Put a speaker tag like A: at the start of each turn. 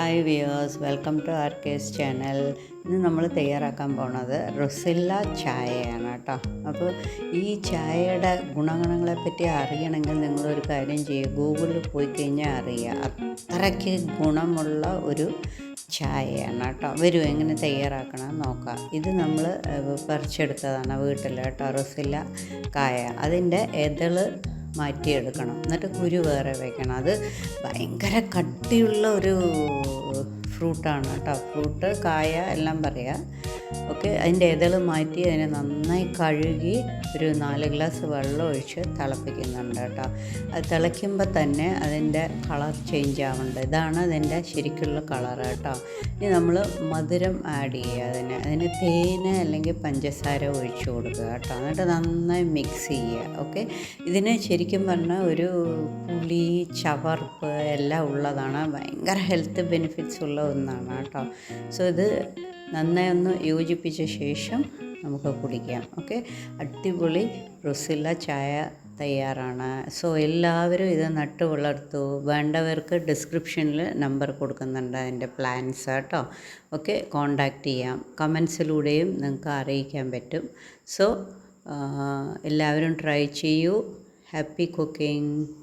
A: Hi viewers welcome to R K's channel ഇന്ന് നമ്മൾ തയ്യാറാക്കാൻ പോണത് റൊസില്ല ചായയാണ് കേട്ടോ. അപ്പോൾ ഈ ചായയുടെ ഗുണഗണങ്ങളെപ്പറ്റി അറിയണമെങ്കിൽ നിങ്ങളൊരു കാര്യം ചെയ്യുക ഗൂഗിളിൽ പോയി കഴിഞ്ഞാൽ അറിയുക അത്രയ്ക്ക് ഗുണമുള്ള ഒരു ചായയാണ് കേട്ടോ. വരൂ എങ്ങനെ തയ്യാറാക്കണം നോക്കാം. ഇത് നമ്മൾ പറിച്ചെടുത്തതാണ് വീട്ടിൽ കേട്ടോ റൊസില്ല കായ. അതിന്റെ എതൾ മാറ്റിയെടുക്കണം. എന്നിട്ട് കുരു വേറെ വയ്ക്കണം അത് ഭയങ്കര കട്ടിയുള്ള ഒരു ഫ്രൂട്ടാണ് കേട്ടോ. ഫ്രൂട്ട് കായ എല്ലാം പറയാം. ഓക്കെ അതിന്റെ ഇതൾ മാറ്റി അതിനെ നന്നായി കഴുകി ഒരു നാല് ഗ്ലാസ് വെള്ളം ഒഴിച്ച് തിളപ്പിക്കുന്നുണ്ട് കേട്ടോ. അത് തിളയ്ക്കുമ്പോൾ തന്നെ അതിന്റെ കളർ ചേഞ്ച് ആവുന്നുണ്ട്. ഇതാണ് അതിന്റെ ശരിക്കുള്ള കളർ കേട്ടോ. ഇനി നമ്മൾ മധുരം ആഡ് ചെയ്യുക അതിന്. അതിന് തേന് അല്ലെങ്കിൽ പഞ്ചസാര ഒഴിച്ചു കൊടുക്കുക കേട്ടോ. എന്നിട്ട് നന്നായി മിക്സ് ചെയ്യുക. ഓക്കെ ഇതിന് ശരിക്കും പറഞ്ഞാൽ ഒരു പുളി ചവർപ്പ് എല്ലാം ഉള്ളതാണ്. ഭയങ്കര ഹെൽത്ത് ബെനിഫിറ്റ്സ് ഉള്ള ഒന്നാണ് കേട്ടോ. സോ ഇത് നന്നായി ഒന്ന് യോജിപ്പിച്ച ശേഷം നമുക്ക് കുടിക്കാം ഓക്കെ? അടിപൊളി റുസില്ല ചായ തയ്യാറാണ്. സോ എല്ലാവരും ഇത് നട്ട് വളർത്തു. വേണ്ടവർക്ക് ഡിസ്ക്രിപ്ഷനിൽ നമ്പർ കൊടുക്കുന്നുണ്ട് അതിന്റെ പ്ലാൻസ് കേട്ടോ. ഓക്കെ? കോണ്ടാക്റ്റ് ചെയ്യാം. കമൻസിലൂടെയും നിങ്ങൾക്ക് അറിയിക്കാൻ പറ്റും. സോ എല്ലാവരും ട്രൈ ചെയ്യൂ. Happy cooking.